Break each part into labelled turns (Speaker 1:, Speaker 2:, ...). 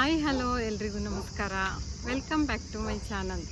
Speaker 1: Hi, hello, ಎಲ್ರಿಗೂ ನಮಸ್ಕಾರ. Welcome back to my channel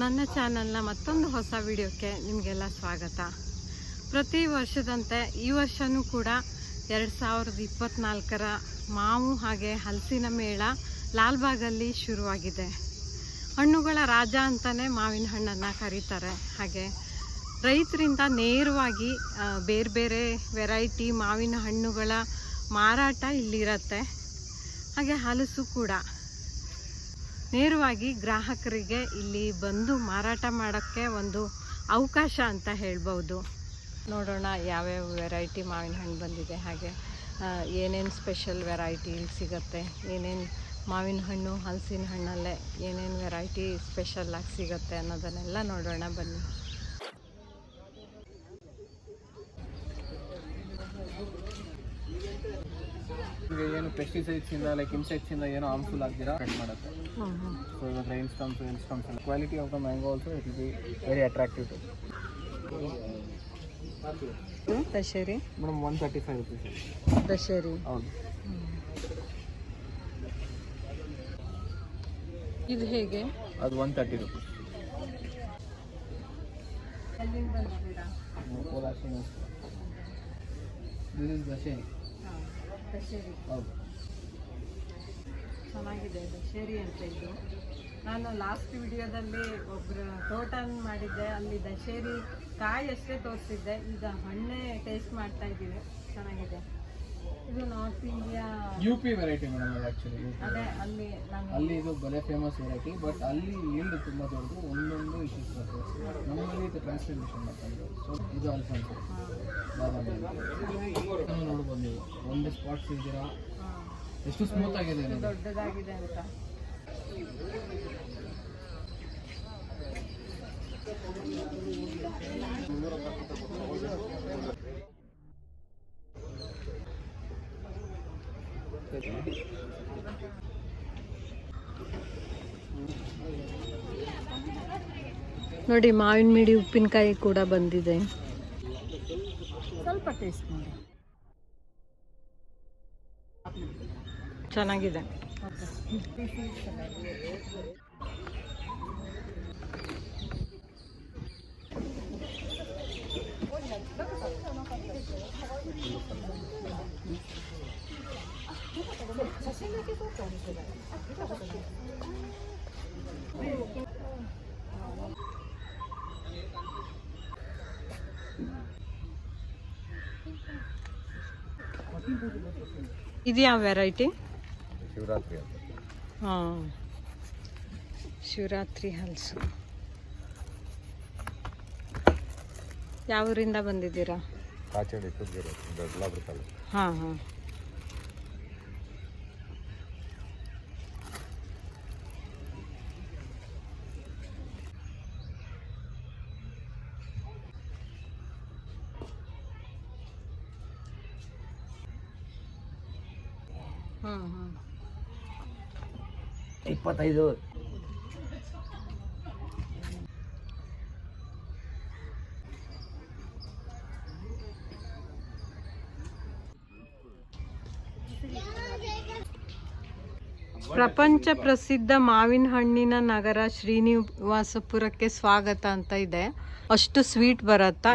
Speaker 1: ನನ್ನ ಚಾನಲ್ನ ಮತ್ತೊಂದು ಹೊಸ ವಿಡಿಯೋಕ್ಕೆ ನಿಮಗೆಲ್ಲ ಸ್ವಾಗತ. ಪ್ರತಿ ವರ್ಷದಂತೆ ಈ ವರ್ಷವೂ ಕೂಡ ಎರಡು ಸಾವಿರದ ಇಪ್ಪತ್ತ್ನಾಲ್ಕರ ಮಾವು ಹಾಗೆ ಹಲಸಿನ ಮೇಳ ಲಾಲ್ಬಾಗಲ್ಲಿ ಶುರುವಾಗಿದೆ. ಹಣ್ಣುಗಳ ರಾಜ ಅಂತಲೇ ಮಾವಿನ ಹಣ್ಣನ್ನು ಕರೀತಾರೆ. ಹಾಗೆ ರೈತರಿಂದ ನೇರವಾಗಿ ಬೇರೆ ಬೇರೆ ವೆರೈಟಿ ಮಾವಿನ ಹಣ್ಣುಗಳ ಮಾರಾಟ ಇಲ್ಲಿರತ್ತೆ. ಹಾಗೆ ಹಲಸು ಕೂಡ. ನೇರವಾಗಿ ಗ್ರಾಹಕರಿಗೆ ಇಲ್ಲಿ ಬಂದು ಮಾರಾಟ ಮಾಡೋಕ್ಕೆ ಒಂದು ಅವಕಾಶ ಅಂತ ಹೇಳ್ಬೋದು. ನೋಡೋಣ ಯಾವ್ಯಾವ ವೆರೈಟಿ ಮಾವಿನ ಹಣ್ಣು ಬಂದಿದೆ, ಹಾಗೆ ಏನೇನು ಸ್ಪೆಷಲ್ ವೆರೈಟಿ ಇಲ್ಲಿ ಸಿಗುತ್ತೆ, ಏನೇನು ಮಾವಿನ ಹಣ್ಣು, ಹಲಸಿನ ಹಣ್ಣಲ್ಲೇ ಏನೇನು ವೆರೈಟಿ ಸ್ಪೆಷಲ್ಲಾಗಿ ಸಿಗುತ್ತೆ ಅನ್ನೋದನ್ನೆಲ್ಲ ನೋಡೋಣ ಬನ್ನಿ.
Speaker 2: ಈಗ ಏನು ಪೆಸ್ಟಿಸೈಡ್ಸ್ ಇಂದ ಲೈಕ್ ಇನ್ಸೆಕ್ಟ್ಸ್ ಇಂದ ಏನೋ ಹಾರ್ಮ್ಫುಲ್ ಆಗ್ದಿರಾ ಕಟ್ ಮಾಡುತ್ತೆ. ಸೊ ಇವಾಗ rain storms rain storms quality of the mango also it will be very attractive to
Speaker 1: Dasheri.
Speaker 2: Madam one thirty five rupees
Speaker 1: Dasheri.
Speaker 2: ಹೌದು.
Speaker 1: ಇದು ಹೇಗೆ?
Speaker 2: ಅದು one thirty rupees this is Dasheri ಹೌದು.
Speaker 1: ಚೆನ್ನಾಗಿದೆ ದಶೇರಿ ಅಂತ ಇದು. ನಾನು ಲಾಸ್ಟ್ ವಿಡಿಯೋದಲ್ಲಿ ಒಬ್ಬರು ತೋಟನ ಮಾಡಿದ್ದೆ ಅಲ್ಲಿ ದಶೇರಿ ಕಾಯಿ ಅಷ್ಟೇ ತೋರಿಸಿದ್ದೆ ಈಗ ಹಣ್ಣೆ ಟೇಸ್ಟ್ ಮಾಡ್ತಾ ಇದ್ದೀವಿ ಚೆನ್ನಾಗಿದೆ. ಇದು north India
Speaker 2: U P variety madam ಅದು ಆ್ಯಕ್ಚುಲಿ
Speaker 1: ಅದೇ ಅಲ್ಲಿ ನಾನು
Speaker 2: ಅಲ್ಲಿ ಇದು ಬಲೆ ಫೇಮಸ್ ವೆರೈಟಿ ಬಟ್ ಅಲ್ಲಿ ಏನು ತುಂಬ ದೊಡ್ಡದು ಒಂದೊಂದು ಇಶ್ಯೂಸ್ ಬರ್ತದೆ ನಮ್ಮಲ್ಲಿ ಇದು ಟ್ರಾನ್ಸ್ಪ್ಲಾಂಟೇಷನ್ ಮಾಡ್ತಾ ಇದ್ದಾರೆ ಸೊ ಇದು ಅಲ್ಫಾನ್ಸ್ ಬಾದಾಮಿ ಇದನ್ನು ನೋಡ್ಬೋದು ನೀವು ಒಂದು ಸ್ಪಾಟ್ಸ್ ಇದ್ದೀರಾ? ಎಷ್ಟು ಸ್ಮೂತ್ ಆಗಿದೆ
Speaker 1: ದೊಡ್ಡದಾಗಿದೆ ಅಂತ. ನೋಡಿ ಮಾವಿನ ಮಿಡಿ ಉಪ್ಪಿನಕಾಯಿ ಕೂಡ ಬಂದಿದೆ. ಸ್ವಲ್ಪ ಟೇಸ್ಟ್ ಮಾಡಿ. ಚೆನ್ನಾಗಿದೆ. ಇದು ಯಾವ ವೆರೈಟಿ
Speaker 2: ಶಿವರಾತ್ರಿ
Speaker 1: ಹಾಂ. ಶಿವರಾತ್ರಿ ಹಲಸು. ಯಾವ ಊರಿಂದ ಬಂದಿದ್ದೀರಾ? ಹಾಂ ಹಾಂ.
Speaker 2: ಇಪ್ಪತ್ತೈದು.
Speaker 1: ಪ್ರಪಂಚ ಪ್ರಸಿದ್ಧ ಮಾವಿನ ಹಣ್ಣಿನ ನಗರ ಶ್ರೀನಿವಾಸಪುರಕ್ಕೆ ಸ್ವಾಗತ ಅಂತ ಇದೆ. ಅಷ್ಟು ಸ್ವೀಟ್ ಬರತ್ತಾ?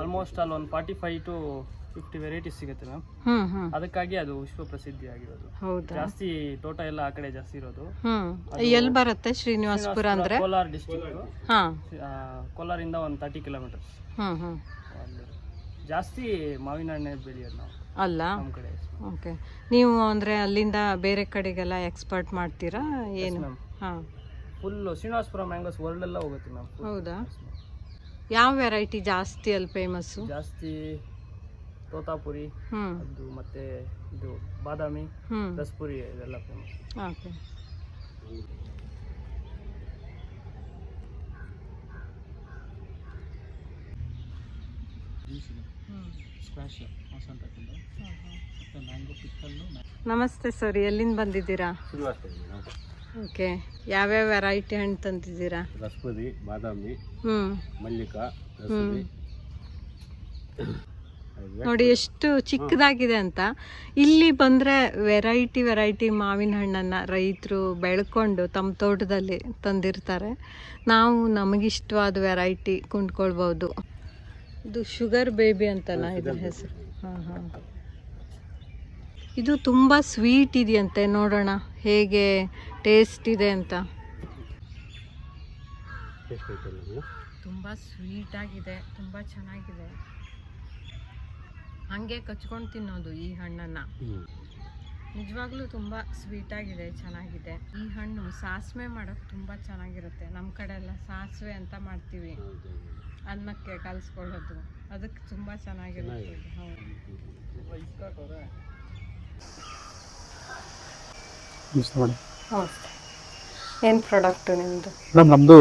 Speaker 2: ಆಲ್ಮೋಸ್ಟ್ ಅಲ್ಲಿ ಒಂದು forty five to fifty variety ಸಿಗುತ್ತೆ ಮ್ಯಾಮ್
Speaker 1: ಹ್ಮ್ ಹ್ಮ್.
Speaker 2: ಅದಕ್ಕಾಗಿ ಅದು ವಿಶ್ವ ಪ್ರಸಿದ್ಧಿ ಆಗಿರೋದು
Speaker 1: ಹೌದಾ?
Speaker 2: ಜಾಸ್ತಿ ತೋಟ ಎಲ್ಲ ಆ ಕಡೆ ಜಾಸ್ತಿ ಇರೋದು.
Speaker 1: ಹ್ಮ್. ಎಲ್ಲಿ ಬರುತ್ತೆ? ಶ್ರೀನಿವಾಸಪುರ ಅಂದ್ರೆ?
Speaker 2: ಕೋಲಾರ ಡಿಸ್ಟಿಕ್
Speaker 1: ಹಾ.
Speaker 2: ಕೋಲಾರಿಂದ ಒಂದು ತರ್ಟಿ ಕಿಲೋಮೀಟರ್
Speaker 1: ಹ್ಮ್ ಹ್ಮ್.
Speaker 2: ಅಲ್ಲಿ. ಜಾಸ್ತಿ ಮಾವಿನ ಹಣ್ಣೆ ಬೆಳೆಯೋದು ನಾವು.
Speaker 1: ಅಲ್ಲ?
Speaker 2: ನಮ್ಮ ಕಡೆ
Speaker 1: ಓಕೆ. ನೀವು ಅಂದ್ರೆ ಅಲ್ಲಿಂದ ಬೇರೆ ಕಡೆಗೆಲ್ಲ ಎಕ್ಸ್ಪರ್ಟ್ ಮಾಡ್ತೀರಾ? ಏನು?
Speaker 2: ಮ್ಯಾಮ್
Speaker 1: ಹಾ.
Speaker 2: ಫುಲ್ ಶ್ರೀನಿವಾಸಪುರ ಮ್ಯಾಂಗೋಸ್ ವರ್ಲ್ಡ್ ಎಲ್ಲ ಹೋಗುತ್ತೆ ಮ್ಯಾಮ್
Speaker 1: ಹೌದಾ? ಯಾವ ವೆರೈಟಿ ಜಾಸ್ತಿ ಅಲ್ಲಿ ಫೇಮಸ್ಸು
Speaker 2: ಜಾಸ್ತಿ ತೋತಾಪುರಿ
Speaker 1: ಹ್ಮ್.
Speaker 2: ಅದು ಮತ್ತೆ ಇದು ಬಾದಾಮಿ
Speaker 1: ಹ್ಮ್.
Speaker 2: ರಸ್ಪುರಿ ಇದೆಲ್ಲ ಫೇಮಸ್
Speaker 1: ಓಕೆ. ನಮಸ್ತೆ ಸರ್ ಎಲ್ಲಿಂದ ಬಂದಿದ್ದೀರಾ? ಓಕೆ. ಯಾವ್ಯಾವ ವೆರೈಟಿ ಹಣ್ಣು ತಂದಿದ್ದೀರಾ?
Speaker 2: ರಸ್ಪುರಿ ಬಾದಾಮಿ
Speaker 1: ಹ್ಞೂ
Speaker 2: ಮಲ್ಲಿಕ
Speaker 1: ನೋಡಿ ಎಷ್ಟು ಚಿಕ್ಕದಾಗಿದೆ ಅಂತ. ಇಲ್ಲಿ ಬಂದರೆ ವೆರೈಟಿ ವೆರೈಟಿ ಮಾವಿನ ಹಣ್ಣನ್ನು ರೈತರು ಬೆಳ್ಕೊಂಡು ತಮ್ಮ ತೋಟದಲ್ಲಿ ತಂದಿರ್ತಾರೆ. ನಾವು ನಮಗಿಷ್ಟವಾದ ವೆರೈಟಿ ಕೊಂಡ್ಕೊಳ್ಬೋದು. ಇದು ಶುಗರ್ ಬೇಬಿ ಅಂತಲ್ಲ ಇದ್ರ ಹೆಸರು. ಹಾಂ ಹಾಂ. ಇದು ತುಂಬ ಸ್ವೀಟ್ ಇದೆಯಂತೆ ನೋಡೋಣ ಹೇಗೆ ಟೇಸ್ಟ್ ಇದೆ ಅಂತ. ತುಂಬ ಸ್ವೀಟಾಗಿದೆ ತುಂಬ ಚೆನ್ನಾಗಿದೆ. ಹಾಗೆ ಕಚ್ಕೊಂಡು ತಿನ್ನೋದು ಈ ಹಣ್ಣನ್ನು. ನಿಜವಾಗ್ಲೂ ತುಂಬ ಸ್ವೀಟ್ ಆಗಿದೆ ಚೆನ್ನಾಗಿದೆ. ಈ ಹಣ್ಣು ಸಾಸಿವೆ ಮಾಡೋಕೆ ತುಂಬ ಚೆನ್ನಾಗಿರುತ್ತೆ. ನಮ್ಮ ಕಡೆ ಎಲ್ಲ ಸಾಸಿವೆ ಅಂತ ಮಾಡ್ತೀವಿ. ಅನ್ನಕ್ಕೆ ಕಲಿಸ್ಕೊಳ್ಳೋದು. ಅದಕ್ಕೆ ತುಂಬ ಚೆನ್ನಾಗಿರುತ್ತೆ. ಏನು ಪ್ರಾಡಕ್ಟ್ ನಿಮ್ಮದು
Speaker 3: ಮೇಡಮ್ ನಮ್ಮದು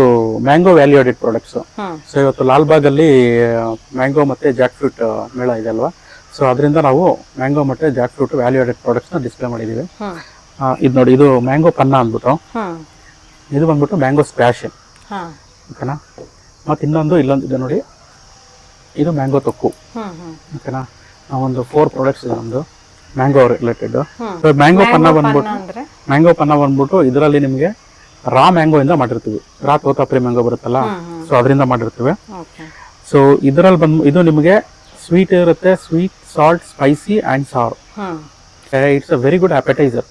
Speaker 3: ಮ್ಯಾಂಗೋ ವ್ಯಾಲ್ಯೂ ಆಡೆಡ್ ಪ್ರಾಡಕ್ಟ್ಸು.
Speaker 1: ಹಾಂ
Speaker 3: ಸೊ ಇವತ್ತು ಲಾಲ್ಬಾಗಲ್ಲಿ ಮ್ಯಾಂಗೋ ಮತ್ತು ಜಾಕ್ ಫ್ರೂಟ್ ಮೇಳ ಇದೆ ಅಲ್ವಾ? ಸೊ ಅದರಿಂದ ನಾವು ಮ್ಯಾಂಗೋ ಮತ್ತೆ ಜಾಕ್ ಫ್ರೂಟ್ ವ್ಯಾಲ್ಯೂ ಆಡೆಡ್ ಪ್ರಾಡಕ್ಟ್ಸ್ನ ಡಿಸ್ಪ್ಲೇ ಮಾಡಿದ್ದೀವಿ ಇದು ನೋಡಿ ಇದು ಮ್ಯಾಂಗೋ ಪನ್ನ ಅಂದ್ಬಿಟ್ಟು. ಇದು ಬಂದ್ಬಿಟ್ಟು ಮ್ಯಾಂಗೋ ಸ್ಪ್ಯಾಶ್ ಓಕೆನಾ? ಮತ್ತು ಇನ್ನೊಂದು ಇಲ್ಲೊಂದು ಇದೆ ನೋಡಿ. ಇದು ಮ್ಯಾಂಗೋ ತೊಕ್ಕು. ಓಕೆನಾ? ನಾವೊಂದು ಫೋರ್ ಪ್ರಾಡಕ್ಟ್ಸ್ ಇದೆ ನಮ್ಮದು mango related. So mango panna ಬಂದ್ಬಿಟ್ಟು ಮ್ಯಾಂಗೋ ಪನ್ನ ಬಂದ್ಬಿಟ್ಟು ಇದರಲ್ಲಿ ನಿಮಗೆ ರಾ ಮ್ಯಾಂಗೋ ಇಂದ ಮಾಡಿರ್ತೀವಿ. ರಾ ತೋತಾಪ್ರಿ ಮ್ಯಾಂಗೋ ಬರುತ್ತಲ್ಲ? ಸೊ ಅದರಿಂದ ಮಾಡಿರ್ತೀವಿ. ಸೊ ಇದರಲ್ಲಿ ಬಂದು ಇದು ನಿಮಗೆ ಸ್ವೀಟ್ ಇರುತ್ತೆ sweet salt spicy and sir it's a very good appetiser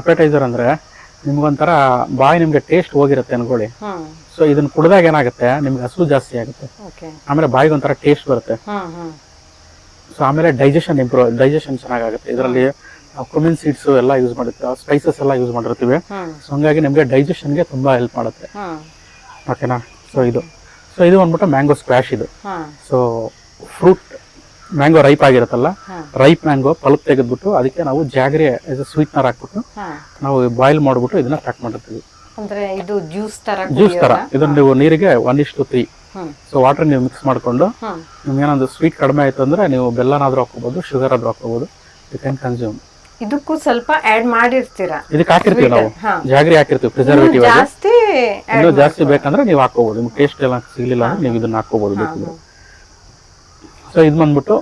Speaker 3: appetiser ಅಂದರೆ ನಿಮ್ಗೊಂಥರ ಬಾಯಿ ನಿಮಗೆ ಟೇಸ್ಟ್ ಹೋಗಿರುತ್ತೆ ಅನ್ಕೊಳ್ಳಿ. ಸೊ ಇದನ್ನ ಕುಡಿದಾಗ ಏನಾಗುತ್ತೆ? ನಿಮ್ಗೆ ಹಸು ಜಾಸ್ತಿ ಆಗುತ್ತೆ. ಆಮೇಲೆ ಬಾಯಿಗೆ ಒಂಥರ ಟೇಸ್ಟ್ ಬರುತ್ತೆ ಸೊ ಆಮೇಲೆ ಡೈಜೆಷನ್ ಇಂಪ್ರೂವ್ ಡೈಜೆಷನ್ ಚೆನ್ನಾಗಾಗುತ್ತೆ. ಇದರಲ್ಲಿ ಕುಮಿನ್ ಸೀಡ್ಸ್ ಎಲ್ಲ ಯೂಸ್ ಮಾಡುತ್ತೆ. ಸ್ಪೈಸಸ್ ಎಲ್ಲ ಯೂಸ್ ಮಾಡಿರ್ತೀವಿ. ಸೊ ಹಂಗಾಗಿ ನಿಮಗೆ ಡೈಜೆಷನ್ಗೆ ತುಂಬ ಹೆಲ್ಪ್ ಮಾಡುತ್ತೆ. ಓಕೆನಾ ಸೊ ಇದು. ಸೊ ಇದು ಬಂದ್ಬಿಟ್ಟು ಮ್ಯಾಂಗೋ ಸ್ಕ್ವಾಶ್ ಇದು. ಸೊ ಫ್ರೂಟ್ ಮ್ಯಾಂಗೋ ರೈಪ್ ಆಗಿರುತ್ತಲ್ಲ ರೈಪ್ ಮ್ಯಾಂಗೋ ಪಲ್ಪ್ ತೆಗೆದ್ಬಿಟ್ಟು ಅದಕ್ಕೆ ನಾವು ಜಾಗರಿ ಸ್ವೀಟ್ನರ್ ಹಾಕ್ಬಿಟ್ಟು ನಾವು ಬಾಯ್ಲ್ ಮಾಡ್ಬಿಟ್ಟು ಇದನ್ನ ಪ್ಯಾಕ್ ಮಾಡಿರ್ತೀವಿ
Speaker 1: ಅಂದ್ರೆ ಇದು ಜ್ಯೂಸ್ ತರ
Speaker 3: ಜ್ಯೂಸ್ ತರ. ಇದನ್ನ ನೀವು ನೀರಿಗೆ ಒನ್ ಇಷ್ಟು ತ್ರೀ ಸೊ ವಾಟರ್ ನೀವು ಮಿಕ್ಸ್ ಮಾಡ್ಕೊಂಡು ನಿಮ್ಗೆ ಏನಾದ್ರು ಸ್ವೀಟ್ ಕಡಿಮೆ ಆಯ್ತು ಅಂದ್ರೆ ನೀವು ಬೆಲ್ಲನಾದ್ರೂ ಹಾಕೋಬಹುದು ಶುಗರ್ ಆದ್ರೂ ಹಾಕೋಬಹುದು ಯು ಕ್ಯಾನ್ ಕನ್ಸ್ಯೂಮ್
Speaker 1: ಇದಕ್ಕೂ ಸ್ವಲ್ಪ ಆಡ್ ಮಾಡಿರ್ತೀರಾ?
Speaker 3: ಇದಕ್ಕೆ ಹಾಕಿರ್ತೀವಿ ನಾವು. ಜಾಗರಿ ಹಾಕಿರ್ತೀವಿ ಪ್ರಿಸರ್ವೇಟಿವ್ ಆಗಿ.
Speaker 1: ಜಾಸ್ತಿ
Speaker 3: ಜಾಸ್ತಿ ಬೇಕಂದ್ರೆ ನೀವು ಹಾಕೋಬಹುದು ನಿಮ್ಗೆ ಟೇಸ್ಟ್ ಎಲ್ಲ ಸಿಗ್ಲಿಲ್ಲ ಅಂದ್ರೆ ನೀವು ಇದನ್ನ ಹಾಕೋಬಹುದು ಬೇಕಿದ್ರೆ. ಸೊ ಇದು ಬಂದ್ಬಿಟ್ಟು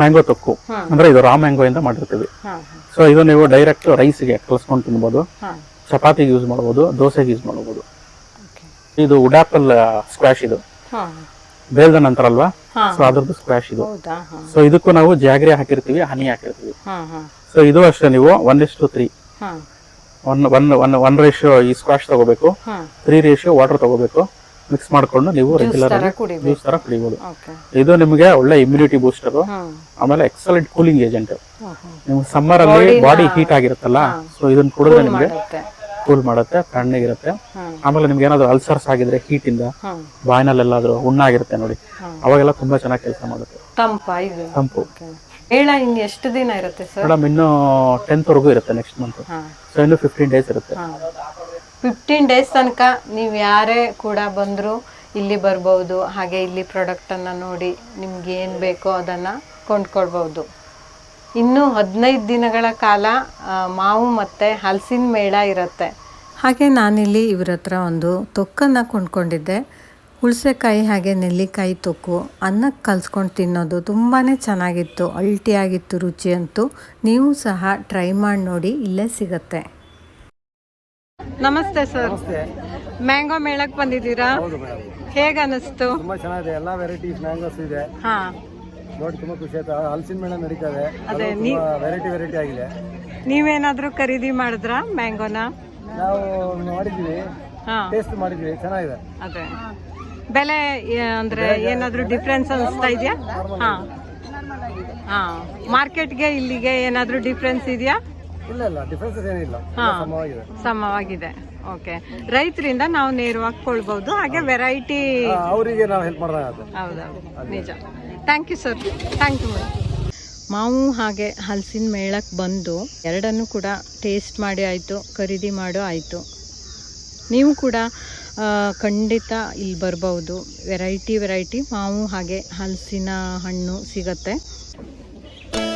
Speaker 3: ಮ್ಯಾಂಗೋ ತೊಕ್ಕು. ಅಂದ್ರೆ ಇದು ರಾ ಮ್ಯಾಂಗೋ ಇಂದ ಮಾಡಿರ್ತೀವಿ. ಸೊ ಇದು ನೀವು ಡೈರೆಕ್ಟ್ ರೈಸ್ಗೆ ಕಲಿಸ್ಕೊಂಡು ತಿನ್ಬೋದು. ಚಪಾತಿಗೆ ಯೂಸ್ ಮಾಡ್ಬೋದು ದೋಸೆಗೆ ಯೂಸ್ ಮಾಡ್ಬೋದು. ಇದು ಉಡಾಪಲ್ ಸ್ಕ್ವಾಶ್ ಇದು. ಬೇಲ್ದ ನಂತರ
Speaker 1: ಅಲ್ವಾ?
Speaker 3: ಸೊ ಅದ್ರದ್ದು ಸ್ಕ್ವಾಶ್ ಇದು. ಸೊ ಇದಕ್ಕೂ ನಾವು ಜಾಗ್ರಿ ಹಾಕಿರ್ತೀವಿ ಹನಿ ಹಾಕಿರ್ತೀವಿ. ಸೊ ಇದು ಅಷ್ಟೇ ನೀವು one is to three one one one one ratio ಈ ಸ್ಕ್ವಾಶ್ ತಗೋಬೇಕು. ತ್ರೀ ರೇಷಿಯೋ ವಾಟರ್ ತಗೋಬೇಕು. ಮಿಕ್ಸ್ ಮಾಡ್ಕೊಂಡು ನೀವು ರೆಗ್ಯುಲರ್ ಜ್ಯೂಸ್ ತರ
Speaker 1: ಕುಡಿಬಹುದು
Speaker 3: ಇದು ನಿಮಗೆ ಒಳ್ಳೆ ಇಮ್ಯುನಿಟಿ ಬೂಸ್ಟರ್ ಆಮೇಲೆ ಎಕ್ಸಲೆಂಟ್ ಕೂಲಿಂಗ್ ಏಜೆಂಟ್ ನಿಮ್ಗೆ ಸಮ್ಮರ್ ಅಲ್ಲಿ ಬಾಡಿ ಹೀಟ್ ಆಗಿರುತ್ತಲ್ಲ ಸೊ ಇದನ್ನ ಕುಡಿದ್ರೆ ನಿಮಗೆ ಕೂಲ್ ಮಾಡುತ್ತೆ ತಣ್ಣಗಿರುತ್ತೆ. ಆಮೇಲೆ ನಿಮ್ಗೆ ಏನಾದ್ರು ಅಲ್ಸರ್ಸ್ ಆಗಿದ್ರೆ ಹೀಟ್ ಇಂದ
Speaker 1: ಬಾಯಿನಲ್ಲಿ
Speaker 3: ಎಲ್ಲಾದ್ರೂ ಹುಣ್ಣಾಗಿರುತ್ತೆ ನೋಡಿ. ಅವಾಗೆಲ್ಲ ತುಂಬಾ ಚೆನ್ನಾಗಿ ಕೆಲಸ ಮಾಡುತ್ತೆ.
Speaker 1: ತಂಪ. ಮೇಳ ಇನ್ನು ಎಷ್ಟು ದಿನ ಇರುತ್ತೆ ಸರ್?
Speaker 3: ಮೇಡಮ್ ಇನ್ನು ಟೆಂತ್ ವರೆಗೂ ಇರುತ್ತೆ ನೆಕ್ಸ್ಟ್ ಮಂತ್ ಸೊ ಇನ್ನು ಫಿಫ್ಟೀನ್ ಡೇಸ್ ಇರುತ್ತೆ.
Speaker 1: ಫಿಫ್ಟೀನ್ ಡೇಸ್ ತನಕ ನೀವು ಯಾರೇ ಕೂಡ ಬಂದರೂ ಇಲ್ಲಿ ಬರ್ಬೋದು, ಹಾಗೆ ಇಲ್ಲಿ ಪ್ರಾಡಕ್ಟನ್ನು ನೋಡಿ ನಿಮ್ಗೆ ಏನು ಬೇಕೋ ಅದನ್ನು ಕೊಂಡ್ಕೊಳ್ಬೋದು ಇನ್ನು ಹದಿನೈದು ದಿನಗಳ ಕಾಲ ಮಾವು ಮತ್ತು ಹಲಸಿನ ಮೇಳ ಇರುತ್ತೆ. ಹಾಗೆ ನಾನಿಲ್ಲಿ ಇವ್ರ ಹತ್ರ ಒಂದು ತೊಕ್ಕನ್ನು ಕೊಂಡ್ಕೊಂಡಿದ್ದೆ. ಹುಳಸೆಕಾಯಿ ಹಾಗೆ ನೆಲ್ಲಿಕಾಯಿ ತೊಕ್ಕು, ಅನ್ನಕ್ಕೆ ಕಲ್ಸ್ಕೊಂಡು ತಿನ್ನೋದು ತುಂಬಾ ಚೆನ್ನಾಗಿತ್ತು, ಅಲ್ಟಿಯಾಗಿತ್ತು ರುಚಿ ಅಂತೂ ನೀವು ಸಹ ಟ್ರೈ ಮಾಡಿ ನೋಡಿ, ಇಲ್ಲೇ ಸಿಗತ್ತೆ. ನಮಸ್ತೆ ಸರ್. ಮ್ಯಾಂಗೋ ಮೇಳಕ್ಕೆ ಬಂದಿದ್ದೀರಾ? ಹೇಗ ಅನಿಸ್ತು?
Speaker 4: ತುಂಬಾ ಚೆನ್ನಾಗಿದೆ. ಎಲ್ಲಾ ವೆರೈಟೀಸ್ ಮ್ಯಾಂಗೋಸ್ ಇದೆ.
Speaker 1: ಹಾ.
Speaker 4: ನೋಡಿ ತುಂಬಾ ಖುಷಿ ಆಯ್ತು. ಹಲಸಿನ ಮೇಳ ನಡೀತಾ ಇದೆ
Speaker 1: ಅದೇ ನೀ
Speaker 4: ವೆರೈಟಿ ವೆರೈಟಿ ಆಗಿದೆ.
Speaker 1: ನೀವೇನಾದ್ರೂ ಖರೀದಿ ಮಾಡಿದ್ರಾ ಮ್ಯಾಂಗೋನ
Speaker 4: ನಾವು ಮಾಡಿದ್ವಿ.
Speaker 1: ಹಾ.
Speaker 4: ಟೇಸ್ಟ್ ಮಾಡಿದ್ವಿ. ಚೆನ್ನಾಗಿದೆ.
Speaker 1: ಅದೇ. ಬೆಲೆ ಏ- ಅಂದ್ರೆ ಏನಾದ್ರೂ ಡಿಫ್ರೆನ್ಸ್ ಅನಿಸ್ತಾ ಇದೆಯಾ? ಹಾ. ಹಾ. ಮಾರ್ಕೆಟ್ಗೆ ಇಲ್ಲಿಗೆ ಏನಾದ್ರೂ ಡಿಫ್ರೆನ್ಸ್ ಇದೆಯಾ?
Speaker 4: ಇಲ್ಲ ಇಲ್ಲ ಡಿಫ್ರೆನ್ಸಸ್ ಏನಿಲ್ಲ.
Speaker 1: ಹಾ.
Speaker 4: ಸಮವಾಗಿದೆ.
Speaker 1: ಸಮವಾಗಿದೆ. ಓಕೆ ರೈತರಿಂದ ನಾವು ನೇರವಾಗಿ ಕೊಳ್ಬಹುದು ಹಾಗೆ ವೆರೈಟಿ
Speaker 4: ಅವರಿಗೆ ನಾವು ಹೆಲ್ಪ್ ಮಾಡ್ದಂಗಾಗುತ್ತೆ
Speaker 1: ಹೌದೌದು. ನಿಜ. Thank you sir thank you ಮಾವು ಹಾಗೆ ಹಲಸಿನ ಮೇಳಕ್ಕೆ ಬಂದು ಎರಡನ್ನೂ ಕೂಡ ಟೇಸ್ಟ್ ಮಾಡಿ ಆಯಿತು ಖರೀದಿ ಮಾಡೋ ಆಯಿತು. ನೀವು ಕೂಡ ಖಂಡಿತ ಇಲ್ಲಿ ಬರ್ಬೋದು. ವೆರೈಟಿ ವೆರೈಟಿ ಮಾವು ಹಾಗೆ ಹಲಸಿನ ಹಣ್ಣು ಸಿಗತ್ತೆ.